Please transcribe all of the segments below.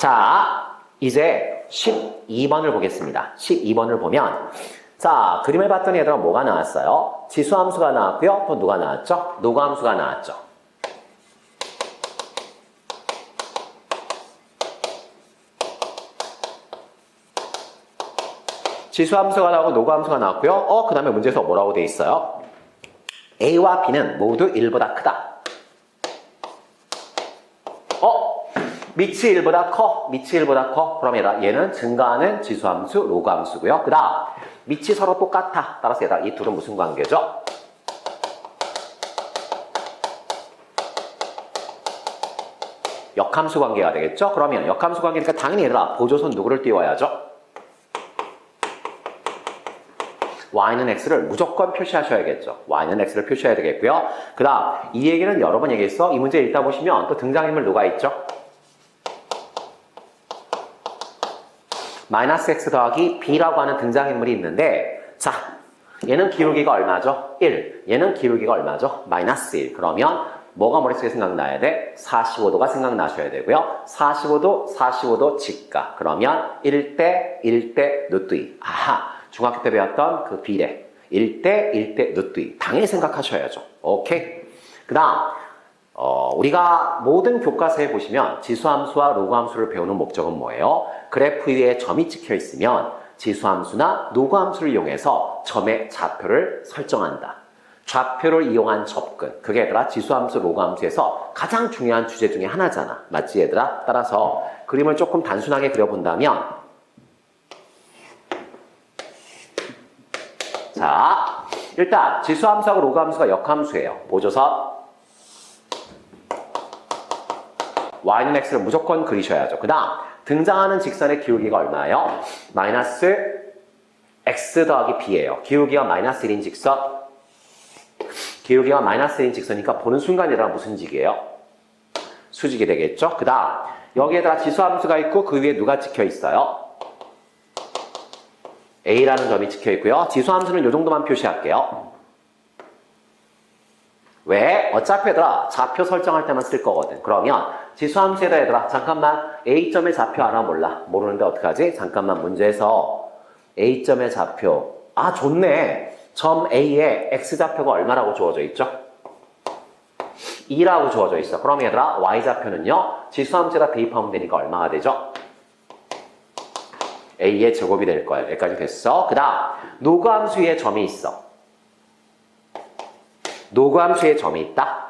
자, 이제 12번을 보겠습니다. 12번을 보면 자, 그림을 봤더니 얘들아 뭐가 나왔어요? 지수함수가 나왔고요. 또 누가 나왔죠? 노구함수가 나왔죠. 지수함수가 나오고 노구함수가 나왔고요. 어, 그 다음에 문제에서 뭐라고 돼 있어요? A와 B는 모두 1보다 크다. 어? 밑이 1보다 커. 밑이 1보다 커. 그럼 얘다 얘는 증가하는 지수함수, 로그함수고요. 그 다음 밑이 서로 똑같아. 따라서 얘다 이 둘은 무슨 관계죠? 역함수 관계가 되겠죠? 그러면 역함수 관계니까 당연히 얘들아 보조선 누구를 띄워야죠? y는 x를 무조건 표시하셔야겠죠. y는 x를 표시해야 되겠고요. 그 다음 이 얘기는 여러 번 얘기했어. 이 문제 읽다 보시면 또 등장인물 누가 있죠? 마이너스 x 더하기 b라고 하는 등장인물이 있는데 자 얘는 기울기가 얼마죠? 1 얘는 기울기가 얼마죠? 마이너스 1 그러면 뭐가 머릿속에 생각나야 돼? 45도가 생각나셔야 되고요. 45도 45도 직각. 그러면 1대 1대 누뚜이. 아하 중학교 때 배웠던 그 비례. 1대 1대 누뚜이. 당연히 생각하셔야죠. 오케이. 그 다음 어, 우리가 모든 교과서에 보시면 지수함수와 로그함수를 배우는 목적은 뭐예요? 그래프 위에 점이 찍혀 있으면 지수함수나 노구함수를 이용해서 점의 좌표를 설정한다. 좌표를 이용한 접근. 그게 얘들아 지수함수, 로그함수에서 가장 중요한 주제 중에 하나잖아. 맞지 얘들아? 따라서 그림을 조금 단순하게 그려본다면 자, 일단 지수함수하고 로그함수가 역함수예요. 보조선 y는 x를 무조건 그리셔야죠. 그 다음 등장하는 직선의 기울기가 얼마예요? 마이너스 x 더하기 b예요. 기울기가 마이너스 1인 직선 기울기가 마이너스 1인 직선이니까 보는 순간이라 무슨 직이에요? 수직이 되겠죠? 그 다음 여기에다가 지수함수가 있고 그 위에 누가 찍혀 있어요? a라는 점이 찍혀 있고요. 지수함수는 이 정도만 표시할게요. 왜? 어차피 얘들아 좌표 설정할 때만 쓸 거거든. 그러면 지수함수에다 얘들아 잠깐만 A점의 좌표 알아 몰라. 모르는데 어떡하지? 잠깐만 문제에서 A점의 좌표 아 좋네. 점 A에 X좌표가 얼마라고 주어져 있죠? 2라고 주어져 있어. 그럼 얘들아 Y좌표는요. 지수함수에다 대입하면 되니까 얼마가 되죠? A의 제곱이 될 거예요. 여기까지 됐어. 그 다음 노구함수 위에 점이 있어. 노구함수에 점이 있다.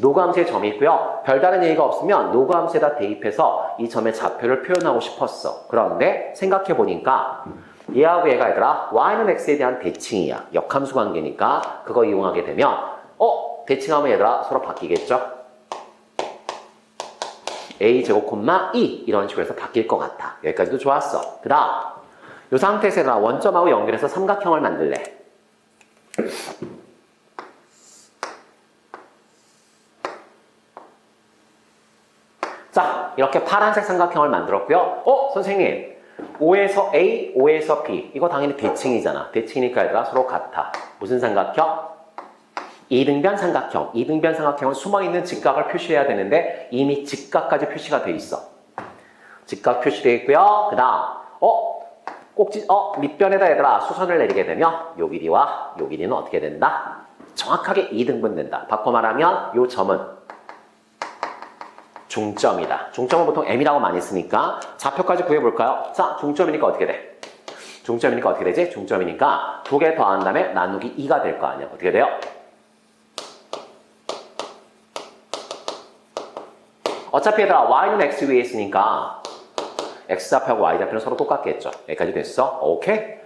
노구함수에 점이 있고요. 별다른 얘기가 없으면 노구함수에다 대입해서 이 점의 좌표를 표현하고 싶었어. 그런데 생각해 보니까 얘하고 얘가 얘들아 y는 x에 대한 대칭이야. 역함수 관계니까 그거 이용하게 되면 어? 대칭하면 얘들아 서로 바뀌겠죠? a 제곱 콤마 2 이런 식으로 해서 바뀔 것 같아. 여기까지도 좋았어. 그 다음 이 상태에서 얘들아 원점하고 연결해서 삼각형을 만들래. 자, 이렇게 파란색 삼각형을 만들었고요. 어, 선생님. 5에서 A, 5에서 B. 이거 당연히 대칭이잖아. 대칭이니까 얘들아 서로 같아. 무슨 삼각형? 이등변 삼각형. 이등변 삼각형은 숨어있는 직각을 표시해야 되는데 이미 직각까지 표시가 돼 있어. 직각 표시되어 있고요. 그 다음, 어? 꼭지, 어? 밑변에다 얘들아 수선을 내리게 되면 요 길이와 요 길이는 어떻게 된다? 정확하게 2등분 된다. 바꿔 말하면 요 점은 중점이다. 중점은 보통 M이라고 많이 쓰니까 좌표까지 구해볼까요? 자, 중점이니까 어떻게 돼? 중점이니까 어떻게 되지? 중점이니까 두 개 더한 다음에 나누기 2가 될 거 아니야. 어떻게 돼요? 어차피 얘들아 y는 x 위에 있으니까 x좌표하고 y좌표는 서로 똑같겠죠. 여기까지 됐어? 오케이?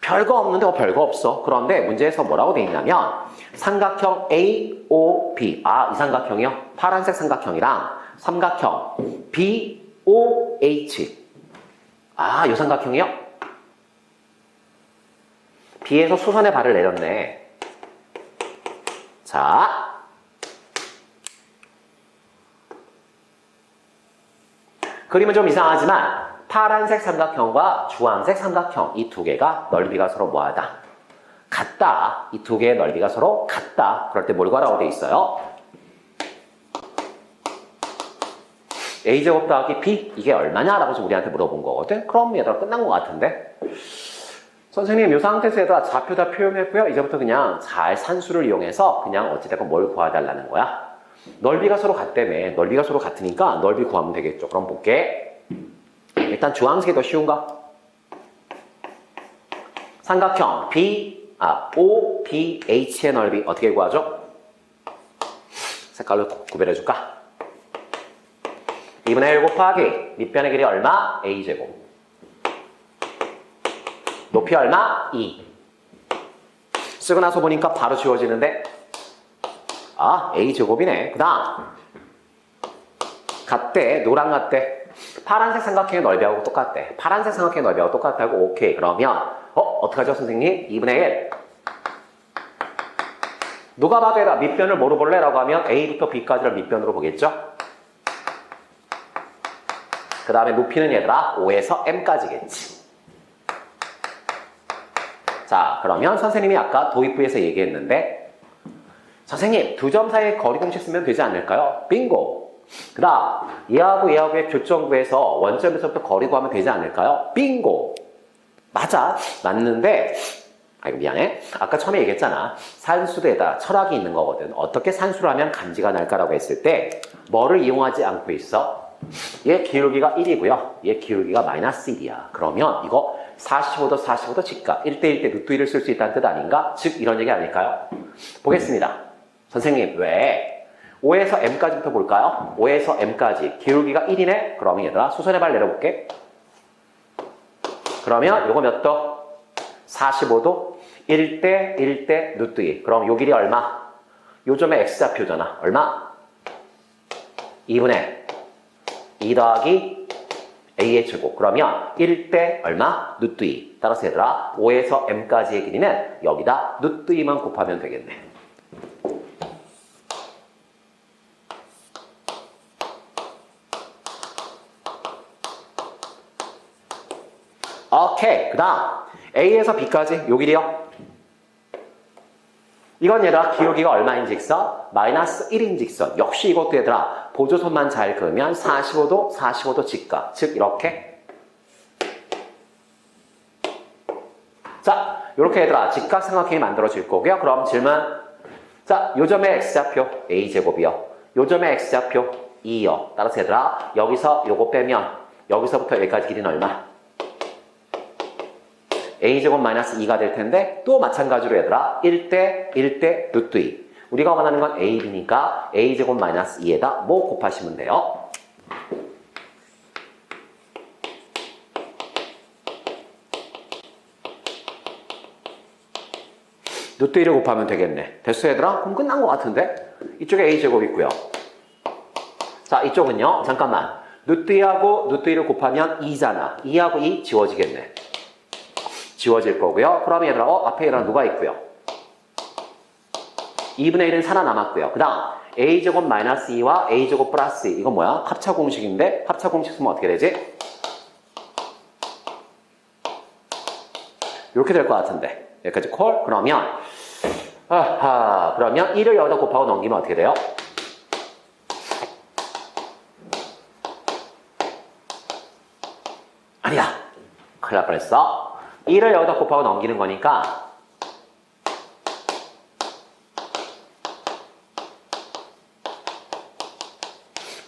별거 없는데 뭐 별거 없어. 그런데 문제에서 뭐라고 돼 있냐면 삼각형 AOB 아 이 삼각형이요? 파란색 삼각형이랑 삼각형 BOH 아이 삼각형이요? B에서 수선의 발을 내렸네. 자 그림은 좀 이상하지만 파란색 삼각형과 주황색 삼각형 이 두 개가 넓이가 서로 뭐하다? 같다. 이 두 개의 넓이가 서로 같다. 그럴 때뭘 구하라고 돼 있어요? A제곱 더하기 b 이게 얼마냐라고 지금 우리한테 물어본 거거든. 그럼 얘들아 끝난 것 같은데. 선생님 이 상태에서 얘들아 좌표 다 표현했고요. 이제부터 그냥 잘 산수를 이용해서 그냥 어찌됐건 뭘 구해달라는 거야. 넓이가 서로 같다며. 넓이가 서로 같으니까 넓이 구하면 되겠죠. 그럼 볼게. 일단 주황색이 더 쉬운가? 삼각형 B, 아, O, B, H의 넓이 어떻게 구하죠? 색깔로 구별해줄까? 2분의 1 곱하기 밑변의 길이 얼마? A제곱. 높이 얼마? 2. 쓰고 나서 보니까 바로 지워지는데 아 A제곱이네. 그 다음 같대. 노랑 같대. 파란색 삼각형의 넓이하고 똑같대. 파란색 삼각형의 넓이하고 똑같다고 오케이. 그러면 어? 어떡하죠 선생님? 2분의 1 누가 봐도 얘다 밑변을 뭐로 볼래? 라고 하면 A부터 B까지를 밑변으로 보겠죠? 그 다음에 높이는 얘들아 5에서 M까지겠지. 자, 그러면 선생님이 아까 도입부에서 얘기했는데 선생님, 두 점 사이에 거리 공식 쓰면 되지 않을까요? 빙고! 그 다음, 얘하고 얘하고의 교점 구해서 원점에서부터 거리 구하면 되지 않을까요? 빙고! 맞아, 맞는데 아이고 미안해. 아까 처음에 얘기했잖아. 산수에다 철학이 있는 거거든. 어떻게 산수를 하면 간지가 날까라고 했을 때 뭐를 이용하지 않고 있어? 얘 기울기가 1이고요. 얘 기울기가 마이너스 1이야. 그러면 이거 45도 45도 직각 1대 1 대 루트 1을 쓸 수 있다는 뜻 아닌가? 즉 이런 얘기 아닐까요? 보겠습니다. 선생님 왜? 5에서 m까지부터 볼까요? 5에서 m까지 기울기가 1이네? 그러면 얘들아 수선의 발 내려볼게. 그러면 요거 몇 도? 45도 1대 1대 루트 2. 그럼 요 길이 얼마? 요 점의 x좌표잖아. 얼마? 2분의 2 더하기 a의 제곱. 그러면 1대 얼마? 루트 2. 따라서 얘들아 5에서 m까지의 길이는 여기다 루트 2만 곱하면 되겠네. 오케이. 그 다음 A에서 B까지 요 길이요. 이건 얘들아 기울기가 얼마인 직선? 마이너스 1인 직선. 역시 이것도 얘들아 보조선만 잘 그으면 45도, 45도 직각. 즉 이렇게 자 이렇게 얘들아 직각 삼각형이 만들어질 거고요. 그럼 질문 자 요점의 x좌표 a제곱이요. 요점의 x좌표 2요. 따라서 얘들아 여기서 요거 빼면 여기서부터 여기까지 길이는 얼마? A제곱 마이너스 2가 될 텐데 또 마찬가지로 얘들아. 1대 1대 루트 2 우리가 원하는 건 a, b니까 a제곱 마이너스 2에다 뭐 곱하시면 돼요? 루트 1을 곱하면 되겠네. 됐어 얘들아? 그럼 끝난 것 같은데? 이쪽에 a제곱 있고요. 자 이쪽은요. 잠깐만. 루트 2하고 루트 1을 곱하면 2잖아. 2하고 2 지워지겠네 지워질 거고요. 그러면 얘들아, 어, 앞에 얘랑 누가 있고요? 2분의 1은 살아남았고요. 그 다음, a제곱 마이너스 2와 a제곱 플러스 2. 이건 뭐야? 합차 공식인데, 합차 공식 쓰면 어떻게 되지? 이렇게 될 것 같은데. 여기까지 콜? 그러면, 아하, 그러면 1을 여기다 곱하고 넘기면 어떻게 돼요? 아니야. 큰일 날 뻔했어. 1을 여기다 곱하고 넘기는 거니까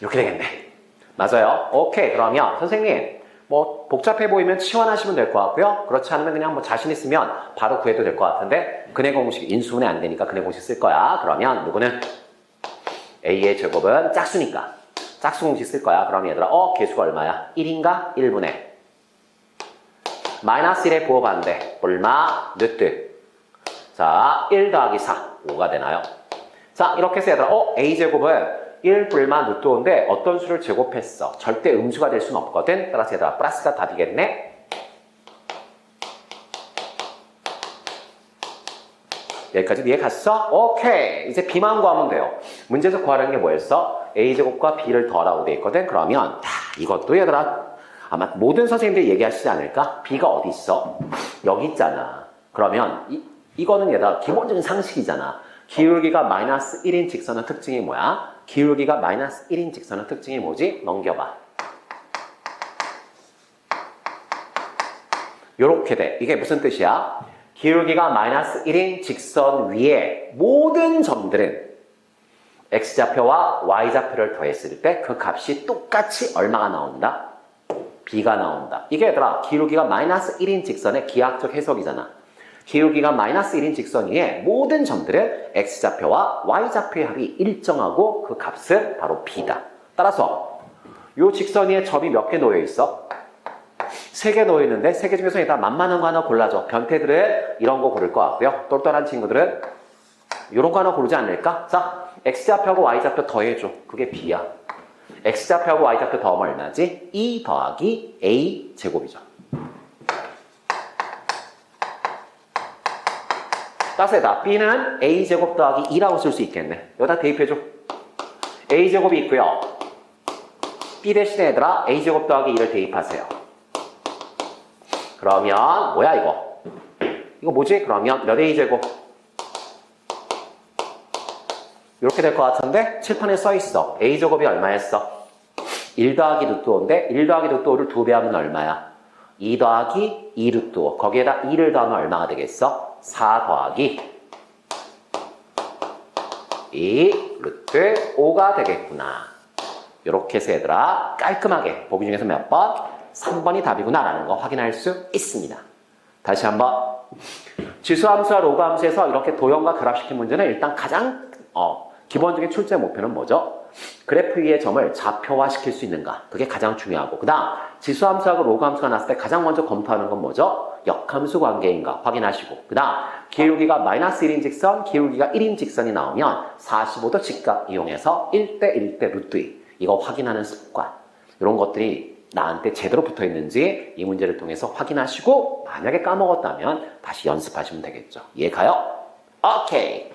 이렇게 되겠네. 맞아요. 오케이. 그러면 선생님 뭐 복잡해 보이면 치환하시면 될 것 같고요. 그렇지 않으면 그냥 뭐 자신 있으면 바로 구해도 될 것 같은데 근해 공식 인수분해 안 되니까 근해 공식 쓸 거야. 그러면 누구는 a의 제곱은 짝수니까 짝수 공식 쓸 거야. 그럼 얘들아 어 개수가 얼마야? 1인가? 1분의 마이너스 1의 부호 반대 얼마? 뉴트 자, 1 더하기 4 5가 되나요? 자, 이렇게 해서 얘들아 어? a제곱은 1 불마 루트 5인데 어떤 수를 제곱했어? 절대 음수가 될 수는 없거든 따라서 얘들아 플러스가 답이겠네 여기까지 이해 갔어? 오케이 이제 b만 구하면 돼요 문제에서 구하라는 게 뭐였어? a제곱과 b를 더하라고 돼 있거든 그러면 다 이것도 얘들아 아마 모든 선생님들이 얘기하시지 않을까? B가 어디 있어? 여기 있잖아. 그러면 이, 이거는 얘들아 기본적인 상식이잖아. 기울기가 마이너스 1인 직선의 특징이 뭐야? 기울기가 마이너스 1인 직선의 특징이 뭐지? 넘겨봐. 요렇게 돼. 이게 무슨 뜻이야? 기울기가 마이너스 1인 직선 위에 모든 점들은 x좌표와 y좌표를 더했을 때 그 값이 똑같이 얼마가 나온다? B가 나온다. 이게 얘들아 기울기가 마이너스 1인 직선의 기하학적 해석이잖아. 기울기가 마이너스 1인 직선 위에 모든 점들은 x좌표와 y좌표의 합이 일정하고 그 값은 바로 b다. 따라서 요 직선 위에 점이 몇 개 놓여 있어? 세 개 놓여 있는데 세 개 중에서 일단 만만한 거 하나 골라줘. 변태들은 이런 거 고를 것 같고요. 똘똘한 친구들은 이런 거 하나 고르지 않을까? 자, x좌표하고 y좌표 더해줘. 그게 b야. X좌표하고 y좌표 더하면 얼마지? 2 더하기 a 제곱이죠. 따스하다. b는 a 제곱 더하기 2라고 쓸 수 있겠네. 여기다 대입해줘. a 제곱이 있고요. b 대신에 얘들아 a 제곱 더하기 2를 대입하세요. 그러면 뭐야 이거? 이거 뭐지? 그러면 몇 a 제곱? 이렇게 될 것 같은데 칠판에 써 있어. a 제곱이 얼마였어? 1 더하기 루트 5인데 1 더하기 루트 5를 2배 하면 얼마야? 2 더하기 2 루트 5. 거기에다 2를 더하면 얼마가 되겠어? 4 더하기 2 루트 5가 되겠구나. 이렇게 해서 얘들아 깔끔하게 보기 중에서 몇 번? 3번이 답이구나 라는 거 확인할 수 있습니다. 다시 한번 지수함수와 로그함수에서 이렇게 도형과 결합시킨 문제는 일단 가장 어, 기본적인 출제 목표는 뭐죠? 그래프 위의 점을 좌표화 시킬 수 있는가? 그게 가장 중요하고 그 다음 지수함수하고 로그함수가 나왔을 때 가장 먼저 검토하는 건 뭐죠? 역함수 관계인가 확인하시고 그 다음 기울기가 마이너스 1인 직선, 기울기가 1인 직선이 나오면 45도 직각 이용해서 1대 1대 루트 2 이거 확인하는 습관 이런 것들이 나한테 제대로 붙어 있는지 이 문제를 통해서 확인하시고 만약에 까먹었다면 다시 연습하시면 되겠죠. 이해 가요? 오케이.